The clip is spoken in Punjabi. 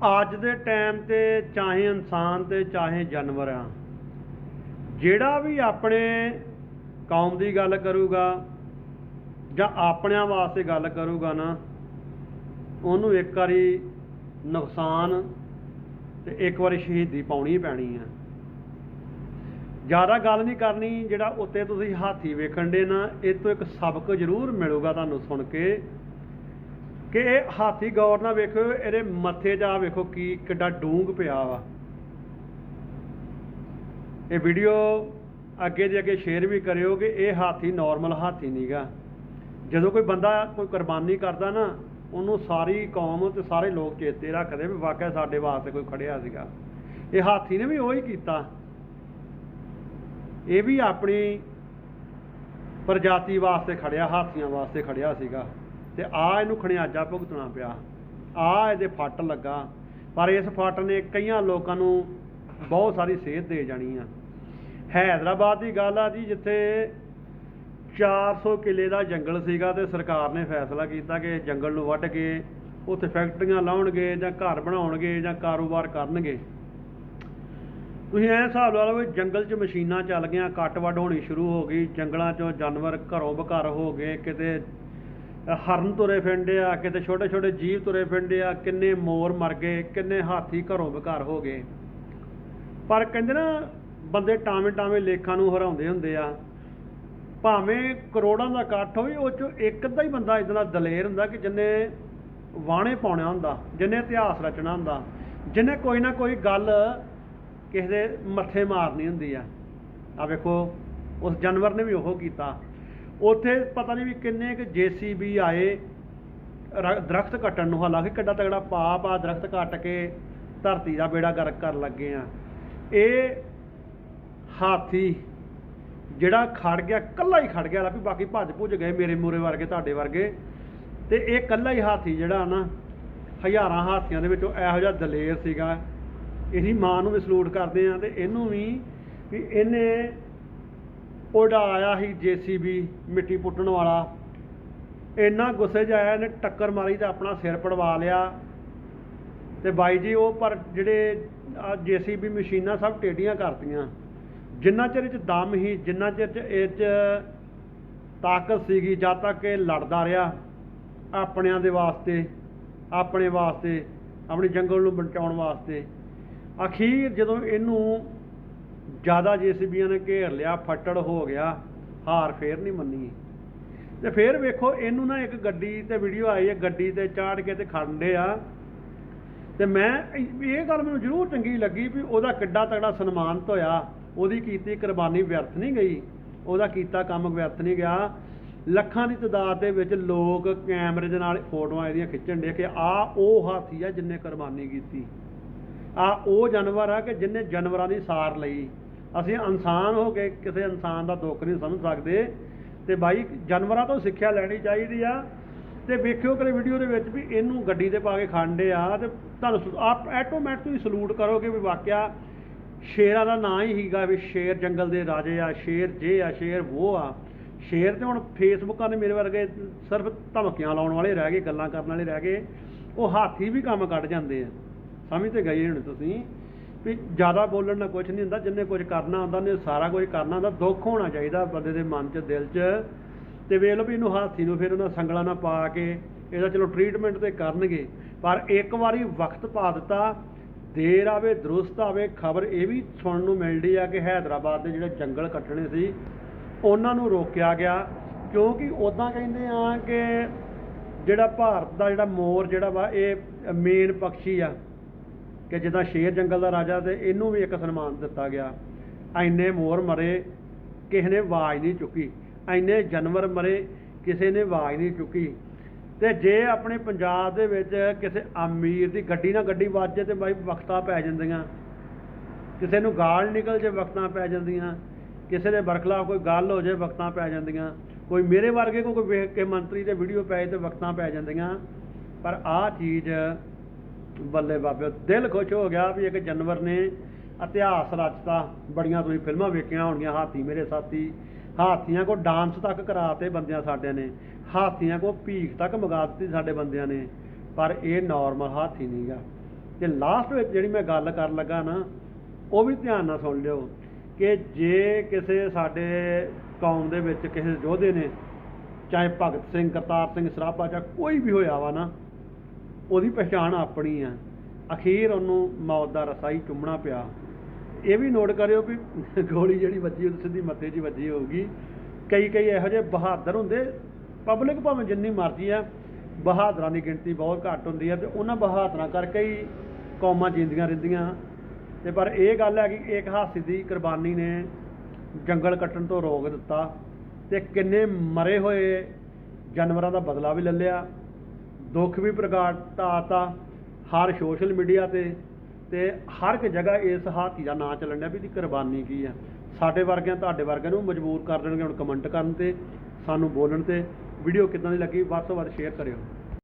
ਅੱਜ ਦੇ ਟਾਈਮ ਤੇ ਚਾਹੇ ਇਨਸਾਨ ਤੇ ਚਾਹੇ ਜਾਨਵਰ ਆ, ਜਿਹੜਾ ਵੀ ਆਪਣੇ ਕੌਮ ਦੀ ਗੱਲ ਕਰੂਗਾ ਜਾਂ ਆਪਣਿਆਂ ਵਾਸਤੇ ਗੱਲ ਕਰੂਗਾ ਨਾ, ਉਹਨੂੰ ਇੱਕ ਵਾਰੀ ਨੁਕਸਾਨ ਤੇ ਇੱਕ ਵਾਰੀ ਸ਼ਹੀਦੀ ਪਾਉਣੀ ਪੈਣੀ ਆ। ਜ਼ਿਆਦਾ ਗੱਲ ਨਹੀਂ ਕਰਨੀ ਜਿਹੜਾ ਉੱਤੇ ਤੁਸੀਂ ਹਾਥੀ ਵੇਖਣ ਦੇ ਨਾ, ਇਹ ਤੋਂ ਇੱਕ ਸਬਕ ਜ਼ਰੂਰ ਮਿਲੂਗਾ ਤੁਹਾਨੂੰ ਸੁਣ ਕੇ ਕਿ ਇਹ ਹਾਥੀ ਗੌਰ ਨਾਲ ਵੇਖੋ ਇਹਦੇ ਮੱਥੇ 'ਚ ਆ ਵੇਖੋ ਕੀ, ਕਿੱਡਾ ਡੂੰਗ ਪਿਆ ਵਾ। ਇਹ ਵੀਡੀਓ ਅੱਗੇ ਦੇ ਅੱਗੇ ਸ਼ੇਅਰ ਵੀ ਕਰਿਓ ਕਿ ਇਹ ਹਾਥੀ ਨਾਰਮਲ ਹਾਥੀ ਨਹੀਂਗਾ ਜਦੋਂ ਕੋਈ ਬੰਦਾ ਕੋਈ ਕੁਰਬਾਨੀ ਕਰਦਾ ਨਾ, ਉਹਨੂੰ ਸਾਰੀ ਕੌਮ ਤੇ ਸਾਰੇ ਲੋਕ ਚੇਤੇ ਰੱਖਦੇ ਵੀ ਵਾਕਿਆ ਸਾਡੇ ਵਾਸਤੇ ਕੋਈ ਖੜਿਆ ਸੀਗਾ। ਇਹ ਹਾਥੀ ਨੇ ਵੀ ਉਹੀ ਕੀਤਾ। ਇਹ ਵੀ ਆਪਣੀ ਪ੍ਰਜਾਤੀ ਵਾਸਤੇ ਖੜਿਆ, ਹਾਥੀਆਂ ਵਾਸਤੇ ਖੜਿਆ ਸੀਗਾ। ਤੇ ਆ ਇਹਨੂੰ ਖਣਿਆਜਾ ਭੁਗਤਣਾ ਪਿਆ। ਆ ਇਹਦੇ ਫੱਟ ਲੱਗਾ। ਪਰ ਇਸ ਫੱਟ ਨੇ ਕਈਆਂ ਲੋਕਾਂ ਨੂੰ ਬਹੁਤ ਸਾਰੀ ਸੇਧ ਦੇ ਜਾਣੀ ਆ। ਹੈਦਰਾਬਾਦ ਦੀ ਗੱਲ ਆ ਜੀ, ਜਿੱਥੇ 400 ਕਿੱਲੇ ਦਾ ਜੰਗਲ ਸੀਗਾ ਤੇ ਸਰਕਾਰ ਨੇ ਫੈਸਲਾ ਕੀਤਾ ਕਿ ਇਸ ਜੰਗਲ ਨੂੰ ਵੱਢ ਕੇ ਉੱਥੇ ਫੈਕਟਰੀਆਂ ਲਾਉਣਗੇ ਜਾਂ ਘਰ ਬਣਾਉਣਗੇ ਜਾਂ ਕਾਰੋਬਾਰ ਕਰਨਗੇ। ਤੁਸੀਂ ਐਂ ਹਿਸਾਬ ਲਾ ਲਓ ਵੀ ਜੰਗਲ 'ਚ ਮਸ਼ੀਨਾਂ ਚੱਲ ਗਈਆਂ ਕੱਟ ਵੱਢ ਹੋਣੀ ਸ਼ੁਰੂ ਹੋ ਗਈ, ਜੰਗਲਾਂ 'ਚੋਂ ਜਾਨਵਰ ਘਰੋਂ ਬਘਰ ਹੋ ਗਏ, ਕਿਤੇ ਹਰਨ ਤੁਰੇ ਫਿਰਦੇ ਆ, ਕਿਤੇ ਛੋਟੇ ਛੋਟੇ ਜੀਵ ਤੁਰੇ ਫਿਰਦੇ ਆ, ਕਿੰਨੇ ਮੋਰ ਮਰ ਗਏ, ਕਿੰਨੇ ਹਾਥੀ ਘਰੋਂ ਬਘਰ ਹੋ ਗਏ। ਪਰ ਕਹਿੰਦੇ ਨਾ, ਬੰਦੇ ਟਾਵੇਂ ਟਾਵੇਂ ਲੇਖਾਂ ਨੂੰ ਹਰਾਉਂਦੇ ਹੁੰਦੇ ਆ। ਭਾਵੇਂ ਕਰੋੜਾਂ ਦਾ ਇਕੱਠ ਹੋਵੇ, ਉਹ ਚੋਂ ਇੱਕ ਅੱਧਾ ਹੀ ਬੰਦਾ ਇਦਾਂ ਦਾ ਦਲੇਰ ਹੁੰਦਾ ਕਿ ਜਿੰਨੇ ਵਾਣੇ ਪਾਉਣਾ ਹੁੰਦਾ, ਜਿੰਨੇ ਇਤਿਹਾਸ ਰਚਣਾ ਹੁੰਦਾ, ਜਿੰਨੇ ਕੋਈ ਨਾ ਕੋਈ ਗੱਲ ਕਿਸੇ ਦੇ ਮੱਥੇ ਮਾਰਨੀ ਹੁੰਦੀ ਆ। ਆ ਵੇਖੋ, ਉਸ ਜਾਨਵਰ ਨੇ ਵੀ ਉਹ ਕੀਤਾ। ਉੱਥੇ ਪਤਾ ਨਹੀਂ ਵੀ ਕਿੰਨੇ ਕੁ ਜੀਸੀਬੀ ਆਏ, ਰ- ਦਰਖਤ ਕੱਟਣ ਨੂੰ। ਹਾਲਾਂਕਿ ਕਿੱਡਾ ਤਗੜਾ ਪਾਪ ਆ, ਦਰਖਤ ਕੱਟ ਕੇ ਧਰਤੀ ਦਾ ਬੇੜਾ ਗਰਕ ਕਰਨ ਲੱਗੇ ਆ। ਇਹ ਹਾਥੀ ਜਿਹੜਾ ਖੜ ਗਿਆ ਕੱਲਾ ਹੀ ਖੜ ਗਿਆ ਲਾ ਵੀ ਬਾਕੀ ਭੱਜ ਭੁੱਜ ਗਏ ਮੇਰੇ ਮੂਰੇ ਵਰਗੇ, ਤੁਹਾਡੇ ਵਰਗੇ। ਤੇ ਇਹ ਕੱਲਾ ਹੀ ਹਾਥੀ ਜਿਹੜਾ ਨਾ, ਹਜ਼ਾਰਾਂ ਹਾਥੀਆਂ ਦੇ ਵਿੱਚੋਂ ਇਹੋ ਜਿਹਾ ਦਲੇਰ ਸੀਗਾ। ਇਹਦੀ ਮਾਂ ਨੂੰ ਵੀ ਸਲੂਟ ਕਰਦੇ ਆ ਤੇ ਇਹਨੂੰ ਵੀ ਵੀ ਇਹਨੇ ਉਡਾਇਆ ਸੀ ਜੀਸੀਬੀ ਮਿੱਟੀ ਪੁੱਟਣ ਵਾਲਾ। ਇੰਨਾ ਗੁੱਸੇ 'ਚ ਆਇਆ, ਇਹਨੇ ਟੱਕਰ ਮਾਰੀ ਤਾਂ ਆਪਣਾ ਸਿਰ ਪੜਵਾ ਲਿਆ। ਤੇ ਬਾਈ ਜੀ, ਉਹ ਪਰ ਜਿਹੜੇ ਜੀਸੀਬੀ ਮਸ਼ੀਨਾਂ ਸਭ ਟੇਡੀਆਂ ਕਰਤੀਆਂ। ਜਿੰਨਾ ਚਿਰ 'ਚ ਦਮ ਹੀ ਜਿੰਨਾ ਚਿਰ 'ਚ ਇਹ 'ਚ ਤਾਕਤ ਸੀਗੀ, ਜਦ ਤੱਕ ਇਹ ਲੜਦਾ ਰਿਹਾ ਆਪਣਿਆਂ ਦੇ ਵਾਸਤੇ, ਆਪਣੇ ਵਾਸਤੇ, ਆਪਣੀ ਜੰਗਲ ਨੂੰ ਬਚਾਉਣ ਵਾਸਤੇ। ਅਖੀਰ ਜਦੋਂ ਇਹਨੂੰ ਜ਼ਿਆਦਾ ਜੀਸੀਬੀਆਂ ਨੇ ਘੇਰ ਲਿਆ, ਫੱਟੜ ਹੋ ਗਿਆ, ਹਾਰ ਫੇਰ ਨਹੀਂ ਮੰਨੀ ਤੇ ਫੇਰ ਵੇਖੋ, ਇਹਨੂੰ ਨਾ ਇੱਕ ਗੱਡੀ ਤੇ ਵੀਡੀਓ ਆਈ ਹੈ, ਗੱਡੀ ਤੇ ਚਾੜ ਕੇ ਤੇ ਖੜਨਦੇ ਆ। ਤੇ ਮੈਂ, ਇਹ ਗੱਲ ਮੈਨੂੰ ਜ਼ਰੂਰ ਚੰਗੀ ਲੱਗੀ ਵੀ ਉਹਦਾ ਕਿੱਡਾ ਤਗੜਾ ਸਨਮਾਨਿਤ ਹੋਇਆ ਉਹਦੀ ਕੀਤੀ ਕੁਰਬਾਨੀ ਵਿਅਰਥ ਨਹੀਂ ਗਈ। ਉਹਦਾ ਕੀਤਾ ਕੰਮ ਵਿਅਰਥ ਨਹੀਂ ਗਿਆ। ਲੱਖਾਂ ਦੀ ਤਾਦਾਦ ਦੇ ਵਿੱਚ ਲੋਕ ਕੈਮਰੇ ਦੇ ਨਾਲ ਫੋਟੋਆਂ ਇਹਦੀਆਂ ਖਿੱਚਣ ਦੇ ਕਿ ਆ, ਉਹ ਹਾਥੀ ਆ ਜਿੰਨੇ ਕੁਰਬਾਨੀ ਕੀਤੀ। ਆ ਉਹ ਜਾਨਵਰ ਆ ਕਿ ਜਿੰਨੇ ਜਾਨਵਰਾਂ ਦੀ ਸਾਰ ਲਈ। ਅਸੀਂ ਇਨਸਾਨ ਹੋ ਕੇ ਕਿਸੇ ਇਨਸਾਨ ਦਾ ਦੁੱਖ ਨਹੀਂ ਸਮਝ ਸਕਦੇ। ਤੇ ਬਾਈ, ਜਾਨਵਰਾਂ ਤੋਂ ਸਿੱਖਿਆ ਲੈਣੀ ਚਾਹੀਦੀ ਆ। ਤੇ ਵੇਖਿਓ ਕਿ ਵੀਡੀਓ ਦੇ ਵਿੱਚ ਵੀ ਇਹਨੂੰ ਗੱਡੀ ਤੇ ਪਾ ਕੇ ਖਾਂਡੇ ਆ ਤੇ ਤੁਹਾਨੂੰ ਸ- ਆਪ ਆਟੋਮੈਟਿਕ ਤੁਸੀਂ ਸਲੂਟ ਕਰੋਗੇ ਵੀ ਵਾਕਿਆ ਸ਼ੇਰਾਂ ਦਾ ਨਾਂ ਹੀ ਹੀਗਾ ਵੀ ਸ਼ੇਰ ਜੰਗਲ ਦੇ ਰਾਜੇ ਆ, ਸ਼ੇਰ ਜੇ ਆ, ਸ਼ੇਰ ਉਹ ਆ। ਸ਼ੇਰ ਤੇ ਹੁਣ ਫੇਸਬੁੱਕਾਂ ਨੇ ਮੇਰੇ ਵਰਗੇ ਸਿਰਫ ਧਮਕੀਆਂ ਲਾਉਣ ਵਾਲੇ ਰਹਿ ਗਏ, ਗੱਲਾਂ ਕਰਨ ਵਾਲੇ ਰਹਿ ਗਏ। ਉਹ ਹਾਥੀ ਵੀ ਕੰਮ ਕੱਢ ਜਾਂਦੇ ਆ। ਸਮਝ ਤੇ ਗਏ ਹੁਣ ਤੁਸੀਂ ਵੀ ਜ਼ਿਆਦਾ ਬੋਲਣ ਨਾਲ ਕੁਝ ਨਹੀਂ ਹੁੰਦਾ, ਜਿੰਨੇ ਕੁਝ ਕਰਨਾ ਹੁੰਦਾ ਨੇ, ਸਾਰਾ ਕੁਝ ਕਰਨਾ ਹੁੰਦਾ, ਦੁੱਖ ਹੋਣਾ ਚਾਹੀਦਾ ਬੰਦੇ ਦੇ ਮਨ 'ਚ, ਦਿਲ 'ਚ। ਤੇ ਵੇਖ ਲਓ ਵੀ ਇਹਨੂੰ ਹਾਥੀ ਨੂੰ ਫਿਰ ਉਹਨਾਂ ਸੰਗਲਾਂ ਨਾਲ ਪਾ ਕੇ ਇਹਦਾ ਚਲੋ ਟ੍ਰੀਟਮੈਂਟ ਤੇ ਕਰਨਗੇ, ਪਰ ਇੱਕ ਵਾਰੀ ਵਕਤ ਪਾ ਦਿੱਤਾ, ਦੇਰ ਆਵੇ, ਦਰੁਸਤ ਆਵੇ, ਖਬਰ ਇਹ ਵੀ ਸੁਣਨ ਨੂੰ ਮਿਲਦੀ ਆ ਕਿ ਹੈਦਰਾਬਾਦ ਦੇ ਜਿਹੜੇ ਜੰਗਲ ਕੱਟਣੇ ਸੀ, ਉਹਨਾਂ ਨੂੰ ਰੋਕਿਆ ਗਿਆ, ਕਿਉਂਕਿ ਉਦਾਂ ਕਹਿੰਦੇ ਆ ਕਿ ਜਿਹੜਾ ਭਾਰਤ ਦਾ ਜਿਹੜਾ ਮੋਰ ਜਿਹੜਾ ਵਾ, ਇਹ ਮੇਨ ਪੰਛੀ ਆ ਕਿ ਜਿੱਦਾਂ ਸ਼ੇਰ ਜੰਗਲ ਦਾ ਰਾਜਾ ਤੇ ਇਹਨੂੰ ਵੀ ਇੱਕ ਸਨਮਾਨ ਦਿੱਤਾ ਗਿਆ। ਐਨੇ ਮੋਰ ਮਰੇ, ਕਿਸੇ ਨੇ ਆਵਾਜ਼ ਨਹੀਂ ਚੁੱਕੀ। ਐਨੇ ਜਾਨਵਰ ਮਰੇ, ਕਿਸੇ ਨੇ ਆਵਾਜ਼ ਨਹੀਂ ਚੁੱਕੀ। ਤੇ ਜੇ ਆਪਣੇ ਪੰਜਾਬ ਦੇ ਵਿੱਚ ਕਿਸੇ ਅਮੀਰ ਦੀ ਗੱਡੀ ਨਾ ਗੱਡੀ ਵੱਜੇ ਤੇ ਬਾਈ ਵਕਤਾਂ ਪੈ ਜਾਂਦੀਆਂ। ਕਿਸੇ ਨੂੰ ਗਾਲ ਨਿਕਲ ਜੇ ਵਕਤਾਂ ਪੈ ਜਾਂਦੀਆਂ। ਕਿਸੇ ਦੇ ਬਰਖਲਾ ਕੋਈ ਗੱਲ ਹੋ ਜੇ ਵਕਤਾਂ ਪੈ ਜਾਂਦੀਆਂ। ਕੋਈ ਮੇਰੇ ਵਰਗੇ ਕੋ ਕੋਈ ਵੇਖ ਕੇ ਮੰਤਰੀ ਤੇ ਵੀਡੀਓ ਪੈ ਤੇ ਵਕਤਾਂ ਪੈ ਜਾਂਦੀਆਂ। ਪਰ ਆਹ ਚੀਜ਼ ਬੱਲੇ ਬਾਬੇ, ਦਿਲ ਖੁਸ਼ ਹੋ ਗਿਆ ਵੀ ਇੱਕ ਜਾਨਵਰ ਨੇ ਇਤਿਹਾਸ ਰਚਤਾ। ਬੜੀਆਂ ਤੁਸੀਂ ਫਿਲਮਾਂ ਵੇਖੀਆਂ ਹੋਣਗੀਆਂ, ਹਾਥੀ ਮੇਰੇ ਸਾਥੀ। ਹਾਥੀਆਂ ਕੋ ਡਾਂਸ ਤੱਕ ਕਰਾਤੇ ਬੰਦਿਆਂ ਸਾਡਿਆਂ ਨੇ। ਹਾਥੀਆਂ ਕੋ ਭੀਖ ਤੱਕ ਮੰਗਾ ਦਿੱਤੀ ਸਾਡੇ ਬੰਦਿਆਂ ਨੇ। ਪਰ ਇਹ ਨਾਰਮਲ ਹਾਥੀ ਨਹੀਂਗਾ ਤੇ ਲਾਸਟ ਵਿੱਚ ਜਿਹੜੀ ਮੈਂ ਗੱਲ ਕਰਨ ਲੱਗਾ ਨਾ, ਉਹ ਵੀ ਧਿਆਨ ਨਾਲ ਸੁਣ ਲਿਓ ਕਿ ਜੇ ਕਿਸੇ ਸਾਡੇ ਕੌਮ ਦੇ ਵਿੱਚ ਕਿਸੇ ਯੋਧੇ ਨੇ, ਚਾਹੇ ਭਗਤ ਸਿੰਘ, ਕਰਤਾਰ ਸਿੰਘ, ਸਰਾਭਾ ਜਾਂ ਕੋਈ ਵੀ ਹੋਇਆ ਵਾ ਨਾ ਉਹਦੀ ਪਛਾਣ ਆਪਣੀ ਆ। ਅਖੀਰ ਉਹਨੂੰ ਮੌਤ ਦਾ ਰਸਾ ਹੀ ਚੁੰਮਣਾ ਪਿਆ। ਇਹ ਵੀ ਨੋਟ ਕਰਿਓ ਵੀ ਗੋਲੀ ਜਿਹੜੀ ਵੱਜੀ ਉਹ ਸਿੱਧੀ ਮੱਥੇ 'ਚ ਹੀ ਵੱਜੀ ਹੋਊਗੀ। ਕਈ ਕਈ ਇਹੋ ਜਿਹੇ ਬਹਾਦਰ ਹੁੰਦੇ, ਪਬਲਿਕ ਭਾਵੇਂ ਜਿੰਨੀ ਮਰਜ਼ੀ ਆ, ਬਹਾਦਰਾਂ ਦੀ ਗਿਣਤੀ ਬਹੁਤ ਘੱਟ ਹੁੰਦੀ ਆ ਤੇ ਉਹਨਾਂ ਬਹਾਦਰਾਂ ਕਰਕੇ ਹੀ ਕੌਮਾਂ ਜਿੰਦੀਆਂ ਰਹਿੰਦੀਆਂ। ਤੇ ਪਰ ਇਹ ਗੱਲ ਹੈ ਕਿ ਇੱਕ ਹਾਸੀ ਦੀ ਕੁਰਬਾਨੀ ਨੇ ਜੰਗਲ ਕੱਟਣ ਤੋਂ ਰੋਕ ਦਿੱਤਾ ਤੇ ਕਿੰਨੇ ਮਰੇ ਹੋਏ ਜਾਨਵਰਾਂ ਦਾ ਬਦਲਾ ਵੀ ਲੈ ਲਿਆ। ਦੁੱਖ ਵੀ ਪ੍ਰਗਟਾਤਾ ਹਰ ਸੋਸ਼ਲ ਮੀਡੀਆ ਤੇ ਤੇ ਹਰ ਇੱਕ ਜਗ੍ਹਾ ਇਸ ਹਾਥੀ ਦਾ ਨਾਂ ਚੱਲਣ ਡਿਆ ਵੀ ਇਹਦੀ ਕੁਰਬਾਨੀ ਕੀ ਆ। ਸਾਡੇ ਵਰਗਿਆਂ, ਤੁਹਾਡੇ ਵਰਗਿਆਂ ਨੂੰ ਮਜਬੂਰ ਕਰ ਦੇਣਗੇ ਹੁਣ ਕਮੈਂਟ ਕਰਨ ਤੇ, ਸਾਨੂੰ ਬੋਲਣ ਤੇ। ਵੀਡੀਓ ਕਿੱਦਾਂ ਦੀ ਲੱਗੀ, ਵੱਧ ਤੋਂ ਵੱਧ ਸ਼ੇਅਰ ਕਰਿਓ।